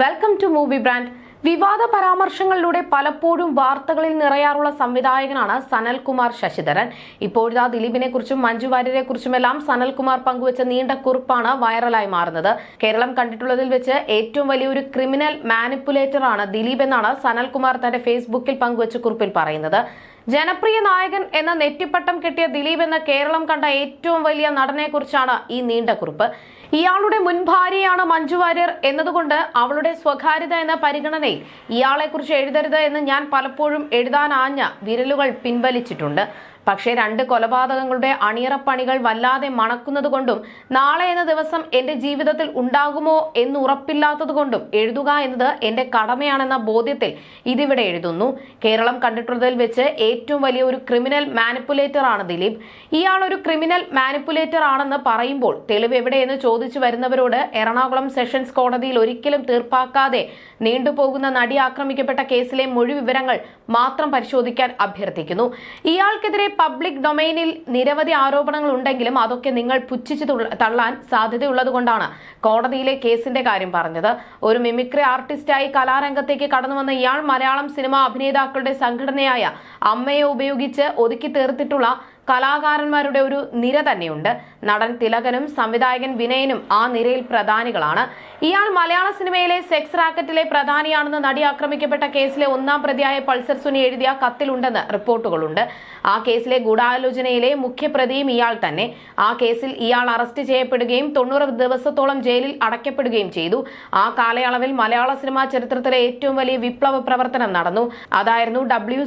Welcome to movie brand വിവാദ പരാമർശങ്ങളിലൂടെ പലപ്പോഴും വാർത്തകളിൽ നിറയാറുള്ള സംവിധായകനാണ് സനൽകുമാർ ശശിധരൻ. ഇപ്പോഴിതാ ദിലീപിനെ കുറിച്ചും മഞ്ജു വാര്യരെ കുറിച്ചുമെല്ലാം സനൽകുമാർ പങ്കുവച്ച നീണ്ട കുറിപ്പാണ് വൈറലായി മാറുന്നത്. കേരളം കണ്ടിട്ടുള്ളതിൽ വെച്ച് ഏറ്റവും വലിയൊരു ക്രിമിനൽ മാനിപ്പുലേറ്റർ ആണ് ദിലീപ് എന്നാണ് സനൽകുമാർ തന്റെ ഫേസ്ബുക്കിൽ പങ്കുവച്ച കുറിപ്പിൽ പറയുന്നത്. ജനപ്രിയ നായകൻ എന്ന നെറ്റിപ്പട്ടം കിട്ടിയ ദിലീപ് എന്ന കേരളം കണ്ട ഏറ്റവും വലിയ നടനെ കുറിച്ചാണ് ഈ നീണ്ട കുറിപ്പ്. ഇയാളുടെ മുൻ ഭാര്യയാണ് മഞ്ജു വാര്യർ എന്നതുകൊണ്ട് അവളുടെ സ്വകാര്യത എന്ന പരിഗണനയിൽ ഇയാളെക്കുറിച്ച് എഴുതരുത് എന്ന് ഞാൻ പലപ്പോഴും എഴുതാനാഞ്ഞ വിരലുകൾ പിൻവലിച്ചിട്ടുണ്ട്. പക്ഷേ രണ്ട് കൊലപാതകങ്ങളുടെ അണിയറപ്പണികൾ വല്ലാതെ മണക്കുന്നതുകൊണ്ടും നാളെ എന്ന ദിവസം എന്റെ ജീവിതത്തിൽ ഉണ്ടാകുമോ എന്ന് ഉറപ്പില്ലാത്തതുകൊണ്ടും എഴുതുക എന്നത് എന്റെ കടമയാണെന്ന ബോധ്യത്തിൽ ഇതിവിടെ എഴുതുന്നു. കേരളം കണ്ടിട്ടുള്ളതിൽ വെച്ച് ഏറ്റവും വലിയ ഒരു ക്രിമിനൽ മാനിപ്പുലേറ്റർ ആണ് ദിലീപ്. ഇയാൾ ഒരു ക്രിമിനൽ മാനിപ്പുലേറ്റർ ആണെന്ന് പറയുമ്പോൾ തെളിവ് എവിടെയെന്ന് ചോദിച്ചു വരുന്നവരോട് എറണാകുളം സെഷൻസ് കോടതിയിൽ ഒരിക്കലും തീർപ്പാക്കാതെ നീണ്ടുപോകുന്ന നടി ആക്രമിക്കപ്പെട്ട കേസിലെ മൊഴി വിവരങ്ങൾ മാത്രം പരിശോധിക്കാൻ അഭ്യർത്ഥിക്കുന്നു. ഇയാൾക്കെതിരെ പബ്ലിക് ഡൊമൈനിൽ നിരവധി ആരോപണങ്ങൾ ഉണ്ടെങ്കിലും അതൊക്കെ നിങ്ങൾ പുച്ഛിച്ചു തുള്ള- തള്ളാൻ സാധ്യതയുള്ളതുകൊണ്ടാണ് കോടതിയിലെ കേസിന്റെ കാര്യം പറഞ്ഞത്. ഒരു മിമിക്രി ആർട്ടിസ്റ്റായി കലാരംഗത്തേക്ക് കടന്നുവന്ന ഇയാൾ മലയാളം സിനിമാ അഭിനേതാക്കളുടെ സംഘടനയായ അമ്മയെ ഉപയോഗിച്ച് ഒതുക്കി തീർത്തിട്ടുള്ള കലാകാരന്മാരുടെ ഒരു നിര തന്നെയുണ്ട്. നടൻ തിലകനും സംവിധായകൻ വിനയനും ആ നിരയിൽ പ്രധാനികളാണ്. ഇയാൾ മലയാള സിനിമയിലെ സെക്സ് റാക്കറ്റിലെ പ്രധാനിയാണെന്ന് നടി ആക്രമിക്കപ്പെട്ട കേസിലെ ഒന്നാം പ്രതിയായ പൾസർ സുനി എഴുതിയ കത്തിലുണ്ടെന്ന് റിപ്പോർട്ടുകളുണ്ട്. ആ കേസിലെ ഗൂഢാലോചനയിലെ മുഖ്യപ്രതിയും ഇയാൾ തന്നെ. ആ കേസിൽ ഇയാൾ അറസ്റ്റ് ചെയ്യപ്പെടുകയും തൊണ്ണൂറ് ദിവസത്തോളം ജയിലിൽ അടയ്ക്കപ്പെടുകയും ചെയ്തു. ആ കാലയളവിൽ മലയാള സിനിമാ ചരിത്രത്തിലെ ഏറ്റവും വലിയ വിപ്ലവ പ്രവർത്തനം നടന്നു. അതായിരുന്നു ഡബ്ല്യു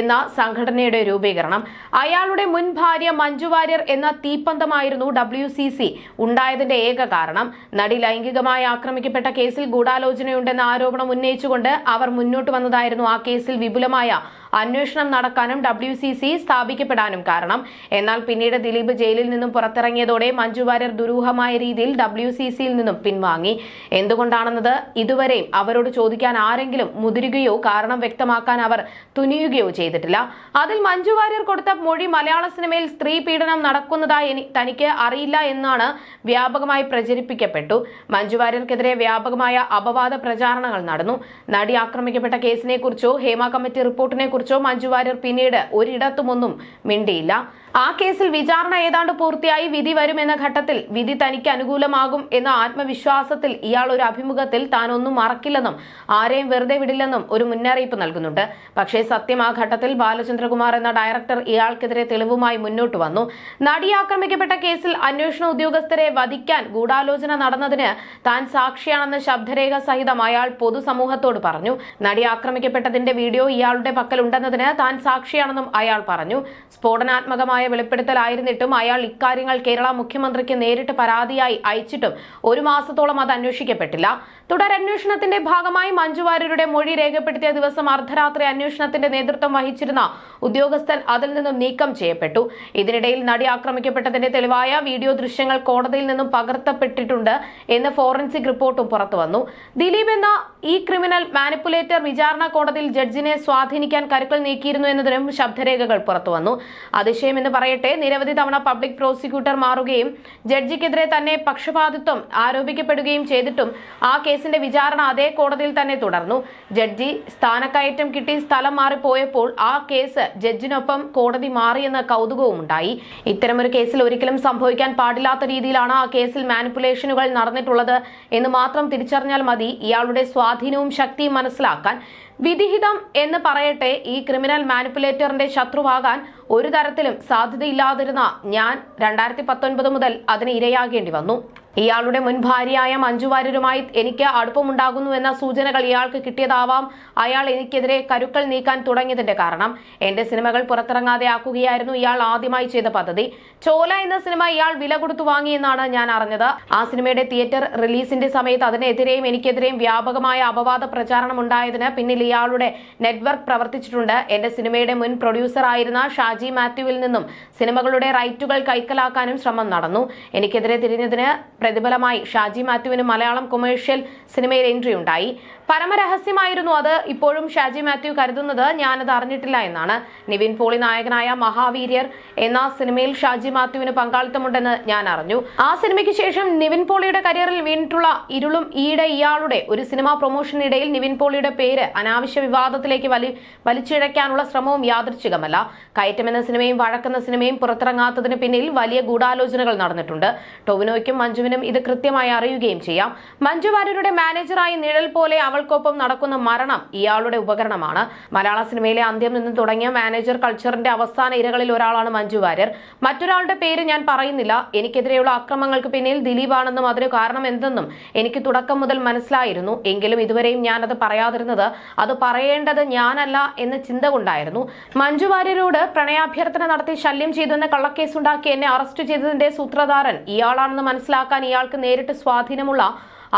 എന്ന സംഘടനയുടെ രൂപീകരണം. അയാളുടെ മുൻ ഭാര്യ മഞ്ജു വാര്യർ എന്ന തീപ്പന്തമായിരുന്നു ഡബ്ല്യു സി സി ഉണ്ടായതിന്റെ ഏക കാരണം നടി ലൈംഗികമായി ആക്രമിക്കപ്പെട്ട കേസിൽ ഗൂഢാലോചനയുണ്ടെന്ന ആരോപണം ഉന്നയിച്ചുകൊണ്ട് അവർ മുന്നോട്ട് വന്നതായിരുന്നു ആ കേസിൽ വിപുലമായ അന്വേഷണം നടക്കാനും ഡബ്ല്യു സി സി സ്ഥാപിക്കപ്പെടാനും കാരണം. എന്നാൽ പിന്നീട് ദിലീപ് ജയിലിൽ നിന്നും പുറത്തിറങ്ങിയതോടെ മഞ്ജു വാര്യർ ദുരൂഹമായ രീതിയിൽ ഡബ്ല്യു സി സിയിൽ നിന്നും പിൻവാങ്ങി. എന്തുകൊണ്ടാണെന്നത്? ഇതുവരെയും അവരോട് ചോദിക്കാൻ ആരെങ്കിലും മുതിരുകയോ കാരണം വ്യക്തമാക്കാൻ അവർ തുനിയുകയോ ചെയ്തിട്ടില്ല. അതിൽ മഞ്ജു വാര്യർ കൊടുത്ത മൊഴി മലയാള സിനിമയിൽ സ്ത്രീ പീഡനം നടക്കുന്നതായി തനിക്ക് അറിയില്ല എന്നാണ് വ്യാപകമായി പ്രചരിപ്പിക്കപ്പെട്ടു. മഞ്ജു വാര്യർക്കെതിരെ വ്യാപകമായ അപവാദ പ്രചാരണങ്ങൾ നടന്നു. നടി ആക്രമിക്കപ്പെട്ട കേസിനെ കുറിച്ചോ ഹേമ കമ്മിറ്റി റിപ്പോർട്ടിനെ കുറിച്ചോ മഞ്ജു വാര്യർ പിന്നീട് ഒരിടത്തുമൊന്നും മിണ്ടിയില്ല. ആ കേസിൽ വിചാരണ ഏതാണ്ട് പൂർത്തിയായി വിധി വരുമെന്ന ഘട്ടത്തിൽ വിധി തനിക്ക് അനുകൂലമാകും എന്ന ആത്മവിശ്വാസത്തിൽ ഇയാൾ ഒരു അഭിമുഖത്തിൽ താൻ ഒന്നും മറക്കില്ലെന്നും ആരെയും വെറുതെ വിടില്ലെന്നും ഒരു മുന്നറിയിപ്പ് നൽകുന്നുണ്ട്. പക്ഷേ സത്യം ആ ഘട്ടത്തിൽ ബാലചന്ദ്രകുമാർ എന്ന ഡയറക്ടർ ഇയാൾക്കെതിരെ തെളിവുമായി മുന്നോട്ട് വന്നു. നടി ആക്രമിക്കപ്പെട്ട കേസിൽ അന്വേഷണ ഉദ്യോഗസ്ഥരെ വധിക്കാൻ ഗൂഢാലോചന നടന്നതിന് താൻ സാക്ഷിയാണെന്ന് ശബ്ദരേഖ സഹിതം അയാൾ പൊതുസമൂഹത്തോട് പറഞ്ഞു. നടി ആക്രമിക്കപ്പെട്ടതിന്റെ വീഡിയോ ഇയാളുടെ പക്കലുണ്ടെന്നതിന് താൻ സാക്ഷിയാണെന്നും അയാൾ പറഞ്ഞു. സ്ഫോടനാത്മകമായ വെളിപ്പെടുത്തലായിരുന്നിട്ടും അയാൾ ഇക്കാര്യങ്ങൾ കേരള മുഖ്യമന്ത്രിക്ക് നേരിട്ട് പരാതിയായി അയച്ചിട്ടും ഒരു മാസത്തോളം അത് അന്വേഷിക്കപ്പെട്ടില്ല. തുടരന്വേഷണത്തിന്റെ ഭാഗമായി മഞ്ജുവാര്യരുടെ മൊഴി രേഖപ്പെടുത്തിയ ദിവസം അർദ്ധരാത്രി അന്വേഷണത്തിന്റെ നേതൃത്വം വഹിച്ചിരുന്ന ഉദ്യോഗസ്ഥൻ അതിൽ നിന്നും നീക്കം ചെയ്യപ്പെട്ടു. ഇതിനിടയിൽ നടി ആക്രമിക്കപ്പെട്ടതിന്റെ തെളിവായ വീഡിയോ ദൃശ്യങ്ങൾ കോടതിയിൽ നിന്നും പകർത്തപ്പെട്ടിട്ടുണ്ട് എന്ന് ഫോറൻസിക് റിപ്പോർട്ടും പുറത്തുവന്നു. ദിലീപ് എന്ന ഈ ക്രിമിനൽ മാനിപ്പുലേറ്റർ വിചാരണ കോടതിയിൽ ജഡ്ജിനെ സ്വാധീനിക്കാൻ കരുക്കൾ നീക്കിയിരുന്നു എന്നതിനും ശബ്ദരേഖകൾ പുറത്തുവന്നു അതിശയം എന്ന് പറയട്ടെ നിരവധി തവണ പബ്ലിക് പ്രോസിക്യൂട്ടർ മാറുകയും ജഡ്ജിക്കെതിരെ തന്നെ പക്ഷപാതിത്വം ആരോപിക്കപ്പെടുകയും ചെയ്തിട്ടും ആ കേസിന്റെ വിചാരണ അതേ കോടതിയിൽ തന്നെ തുടർന്നു. ജഡ്ജി സ്ഥാനക്കയറ്റം കിട്ടി സ്ഥലം മാറിപ്പോയപ്പോൾ ആ കേസ് ജഡ്ജിനൊപ്പം കോടതി മാറിയെന്ന കൗതുകവും ഉണ്ടായി. ഇത്തരമൊരു കേസിൽ ഒരിക്കലും സംഭവിക്കാൻ പാടില്ലാത്ത രീതിയിലാണ് ആ കേസിൽ മാനിപ്പുലേഷനുകൾ നടന്നിട്ടുള്ളത് എന്ന് മാത്രം തിരിച്ചറിഞ്ഞാൽ മതി. ഇയാളുടെ സ്വാധീനവും ശക്തിയും മനസ്സിലാക്കാൻ വിധിഹിതം എന്ന് പറയട്ടെ ഈ ക്രിമിനൽ മാനിപ്പുലേറ്ററിന്റെ ശത്രുവാകാൻ ഒരു തരത്തിലും സാധ്യതയില്ലാതിരുന്ന ഞാൻ രണ്ടായിരത്തി പത്തൊൻപത് മുതൽ അതിന് ഇരയാകേണ്ടി വന്നു. ഇയാളുടെ മുൻ ഭാര്യയായ മഞ്ജു വാര്യരുമായി എനിക്ക് അടുപ്പമുണ്ടാകുന്നു എന്ന സൂചനകൾ ഇയാൾക്ക് കിട്ടിയതാവാം. അയാൾ എനിക്കെതിരെ കരുക്കൾ നീക്കാൻ തുടങ്ങിയതിന്റെ കാരണം. എന്റെ സിനിമകൾ പുറത്തിറങ്ങാതെ ആക്കുകയായിരുന്നു ഇയാൾ ആദ്യമായി ചെയ്ത പദ്ധതി. ചോല എന്ന സിനിമ ഇയാൾ വില കൊടുത്തു വാങ്ങിയെന്നാണ് ഞാൻ അറിഞ്ഞത്. ആ സിനിമയുടെ തിയേറ്റർ റിലീസിന്റെ സമയത്ത് അതിനെതിരെയും എനിക്കെതിരെയും വ്യാപകമായ അപവാദ പ്രചാരണം ഉണ്ടായതിന് പിന്നിൽ ഇയാളുടെ നെറ്റ്വർക്ക് പ്രവർത്തിച്ചിട്ടുണ്ട്. എന്റെ സിനിമയുടെ മുൻ പ്രൊഡ്യൂസർ ആയിരുന്ന ഷാജി മാത്യുവിൽ നിന്നും സിനിമകളുടെ റൈറ്റുകൾ കൈക്കലാക്കാനും ശ്രമം നടന്നു. എനിക്കെതിരെ തിരിഞ്ഞതിന് പ്രതിഫലമായി ഷാജി മാത്യുവിന് മലയാളം കൊമേഴ്ഷ്യൽ സിനിമയിൽ എൻട്രി ഉണ്ടായി. പരമരഹസ്യമായിരുന്നു അത്. ഇപ്പോഴും ഷാജി മാത്യു കരുതുന്നത് ഞാനത് അറിഞ്ഞിട്ടില്ല എന്നാണ്. നിവിൻ പോളി നായകനായ മഹാവീര്യർ എന്ന സിനിമയിൽ ഷാജി മാത്യുവിന് പങ്കാളിത്തമുണ്ടെന്ന് ഞാൻ അറിഞ്ഞു. ആ സിനിമയ്ക്ക് ശേഷം നിവിൻ പോളിയുടെ കരിയറിൽ വീണിട്ടുള്ള ഇരുളും ഈടെ ഇയാളുടെ ഒരു സിനിമാ പ്രൊമോഷനിടയിൽ നിവിൻ പോളിയുടെ പേര് അനാവശ്യ വിവാദത്തിലേക്ക് വലി വലിച്ചിഴയ്ക്കാനുള്ള ശ്രമവും യാദൃച്ഛികമല്ല. കയറ്റം എന്ന സിനിമയും വഴക്കെന്ന സിനിമയും പുറത്തിറങ്ങാത്തതിന് പിന്നിൽ വലിയ ഗൂഢാലോചനകൾ നടന്നിട്ടുണ്ട്. ടൊവിനോയ്ക്കും മഞ്ജുവിനും ഇത് കൃത്യമായി അറിയുകയും ചെയ്യാം. മഞ്ജു വാര്യരുടെ മാനേജറായി നിഴൽ പോലെ അവൾക്കൊപ്പം നടക്കുന്ന മരണം ഇയാളുടെ ഉപകരണമാണ്. മലയാള സിനിമയിലെ അന്ത്യം നിന്ന് തുടങ്ങിയ മാനേജർ കൾച്ചറിന്റെ അവസാന ഇരകളിൽ ഒരാളാണ് മഞ്ജു വാര്യർ. മറ്റൊരാളുടെ പേര് ഞാൻ പറയുന്നില്ല. എനിക്കെതിരെയുള്ള അക്രമങ്ങൾക്ക് പിന്നിൽ ദിലീപാണെന്നും അതിന് കാരണം എന്തെന്നും എനിക്ക് തുടക്കം മുതൽ മനസ്സിലായിരുന്നു. എങ്കിലും ഇതുവരെയും ഞാൻ അത് പറയാതിരുന്നത് അത് പറയേണ്ടത് ഞാനല്ല എന്ന ചിന്ത കൊണ്ടായിരുന്നു. മഞ്ജു വാര്യരോട് പ്രണയാഭ്യർത്ഥന നടത്തി ശല്യം ചെയ്തെന്ന കള്ളക്കേസുണ്ടാക്കി എന്നെ അറസ്റ്റ് ചെയ്തതിന്റെ സൂത്രധാരൻ ഇയാളാണെന്ന് മനസ്സിലാക്കാൻ ഇയാൾക്ക് നേരിട്ട് സ്വാധീനമുള്ള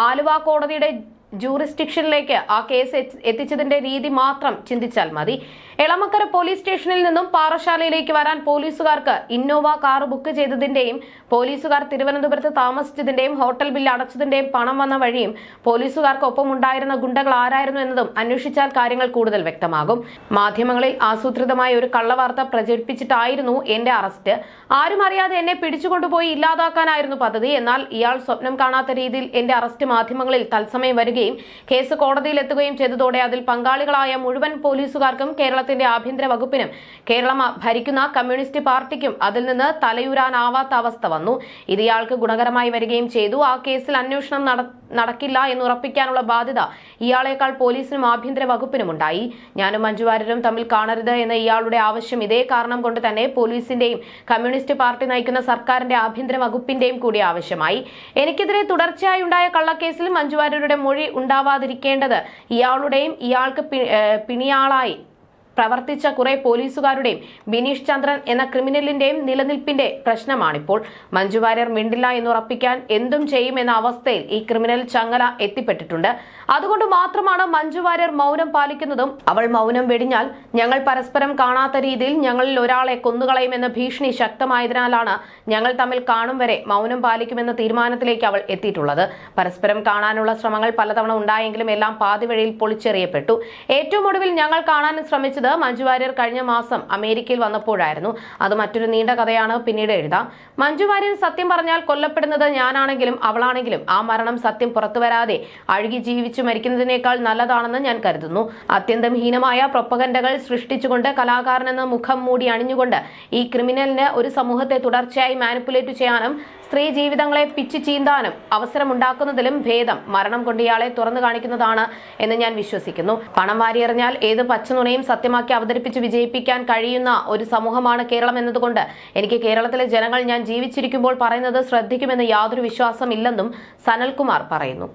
ആലുവ കോടതിയുടെ ജൂറിസ്ഡിക്ഷനിലേക്ക് ആ കേസ് എത്തിച്ചതിന്റെ രീതി മാത്രം ചിന്തിച്ചാൽ മതി. എളമക്കര പോലീസ് സ്റ്റേഷനിൽ നിന്നും പാറശാലയിലേക്ക് വരാൻ പോലീസുകാർക്ക് ഇന്നോവ കാർ ബുക്ക് ചെയ്തതിന്റെയും പോലീസുകാർ തിരുവനന്തപുരത്ത് താമസിച്ചതിന്റെയും ഹോട്ടൽ ബില്ല് അടച്ചതിന്റെയും പണം വന്ന വഴിയും പോലീസുകാർക്ക് ഒപ്പമുണ്ടായിരുന്ന ഗുണ്ടകൾ ആരായിരുന്നു എന്നതും അന്വേഷിച്ചാൽ കാര്യങ്ങൾ കൂടുതൽ വ്യക്തമാകും. മാധ്യമങ്ങളിൽ ആസൂത്രിതമായ ഒരു കള്ളവാർത്ത പ്രചരിപ്പിച്ചിട്ടായിരുന്നു എന്റെ അറസ്റ്റ്. ആരും അറിയാതെ എന്നെ പിടിച്ചുകൊണ്ടുപോയി ഇല്ലാതാക്കാനായിരുന്നു പദ്ധതി. എന്നാൽ ഇയാൾ സ്വപ്നം കാണാത്ത രീതിയിൽ എന്റെ അറസ്റ്റ് മാധ്യമങ്ങളിൽ തത്സമയം വരികയും കേസ് കോടതിയിൽ എത്തുകയും ചെയ്തതോടെ അതിൽ പങ്കാളികളായ മുഴുവൻ പോലീസുകാർക്കും കേരളത്തിന്റെ ആഭ്യന്തര വകുപ്പിനും കേരളം ഭരിക്കുന്ന കമ്മ്യൂണിസ്റ്റ് പാർട്ടിക്കും അതിൽ നിന്ന് തലയൂരാനാവാത്ത അവസ്ഥ വന്നു. ഇത് ഇയാൾക്ക് ഗുണകരമായി വരികയും ചെയ്തു. ആ കേസിൽ അന്വേഷണം നടക്കില്ല എന്ന് ഉറപ്പിക്കാനുള്ള ബാധ്യത ഇയാളെക്കാൾ പോലീസിനും ആഭ്യന്തര വകുപ്പിനും ഉണ്ടായി. ഞാനും മഞ്ജുവാര്യരും തമ്മിൽ കാണരുത് എന്ന ഇയാളുടെ ആവശ്യം ഇതേ കാരണം കൊണ്ട് തന്നെ പോലീസിന്റെയും കമ്മ്യൂണിസ്റ്റ് പാർട്ടി നയിക്കുന്ന സർക്കാരിന്റെ ആഭ്യന്തര വകുപ്പിന്റെയും കൂടി ആവശ്യമായി. എനിക്കെതിരെ തുടർച്ചയായി ഉണ്ടായ കള്ളക്കേസിൽ മഞ്ജുവാര്യരുടെ മൊഴി ഉണ്ടാവാതിരിക്കേണ്ടത് ഇയാളുടെയും ഇയാൾക്ക് പിണിയാളായി പ്രവർത്തിച്ച കുറെ പോലീസുകാരുടെയും ബിനീഷ് ചന്ദ്രൻ എന്ന ക്രിമിനലിന്റെയും നിലനിൽപ്പിന്റെ പ്രശ്നമാണിപ്പോൾ. മഞ്ജു വാര്യർ മിണ്ടില്ല എന്ന് ഉറപ്പിക്കാൻ എന്തും ചെയ്യുമെന്ന അവസ്ഥയിൽ ഈ ക്രിമിനൽ ചങ്ങല എത്തിപ്പെട്ടിട്ടുണ്ട്. അതുകൊണ്ട് മാത്രമാണ് മഞ്ജു വാര്യർ മൗനം പാലിക്കുന്നതും അവൾ മൗനം വെടിഞ്ഞാൽ ഞങ്ങൾ പരസ്പരം കാണാത്ത രീതിയിൽ ഞങ്ങളിൽ ഒരാളെ കൊന്നുകളയുമെന്ന ഭീഷണി ശക്തമായതിനാലാണ് ഞങ്ങൾ തമ്മിൽ കാണും വരെ മൗനം പാലിക്കുമെന്ന തീരുമാനത്തിലേക്ക് അവൾ എത്തിയിട്ടുള്ളത്. പരസ്പരം കാണാനുള്ള ശ്രമങ്ങൾ പലതവണ ഉണ്ടായെങ്കിലും എല്ലാം പാതിവഴിയിൽ പൊളിച്ചെറിയപ്പെട്ടു. ഏറ്റവും ഒടുവിൽ ഞങ്ങൾ കാണാൻ ശ്രമിച്ചത് മഞ്ജു വാര്യർ കഴിഞ്ഞ മാസം അമേരിക്കയിൽ വന്നപ്പോഴായിരുന്നു. അത് മറ്റൊരു നീണ്ട കഥയാണ് പിന്നീട് എഴുതാം. മഞ്ജു വാര്യർ സത്യം പറഞ്ഞാൽ കൊല്ലപ്പെടുന്നത് ഞാനാണെങ്കിലും അവളാണെങ്കിലും ആ മരണം സത്യം പുറത്തു വരാതെ അഴുകി ജീവിച്ചു മരിക്കുന്നതിനേക്കാൾ നല്ലതാണെന്ന് ഞാൻ കരുതുന്നു. അത്യന്തം ഹീനമായ പ്രൊപ്പകണ്ടകൾ സൃഷ്ടിച്ചുകൊണ്ട് കലാകാരനെന്ന മുഖം മൂടി അണിഞ്ഞുകൊണ്ട് ഈ ക്രിമിനലിന് ഒരു സമൂഹത്തെ തുടർച്ചയായി മാനിപ്പുലേറ്റ് ചെയ്യാനും സ്ത്രീ ജീവിതങ്ങളെ പിച്ചു ചീന്താനും അവസരമുണ്ടാക്കുന്നതിലും ഭേദം മരണം കൊണ്ട് ഇയാളെ തുറന്നു കാണിക്കുന്നതാണ് എന്ന് ഞാൻ വിശ്വസിക്കുന്നു. പണം വാരിയെറിഞ്ഞാൽ ഏത് പച്ചനുണയും സത്യമാക്കി അവതരിപ്പിച്ച് വിജയിപ്പിക്കാൻ കഴിയുന്ന ഒരു സമൂഹമാണ് കേരളം എന്നതുകൊണ്ട് എനിക്ക് കേരളത്തിലെ ജനങ്ങൾ ഞാൻ ജീവിച്ചിരിക്കുമ്പോൾ പറയുന്നത് ശ്രദ്ധിക്കുമെന്ന് യാതൊരു വിശ്വാസമില്ലെന്നും സനൽകുമാർ പറയുന്നു.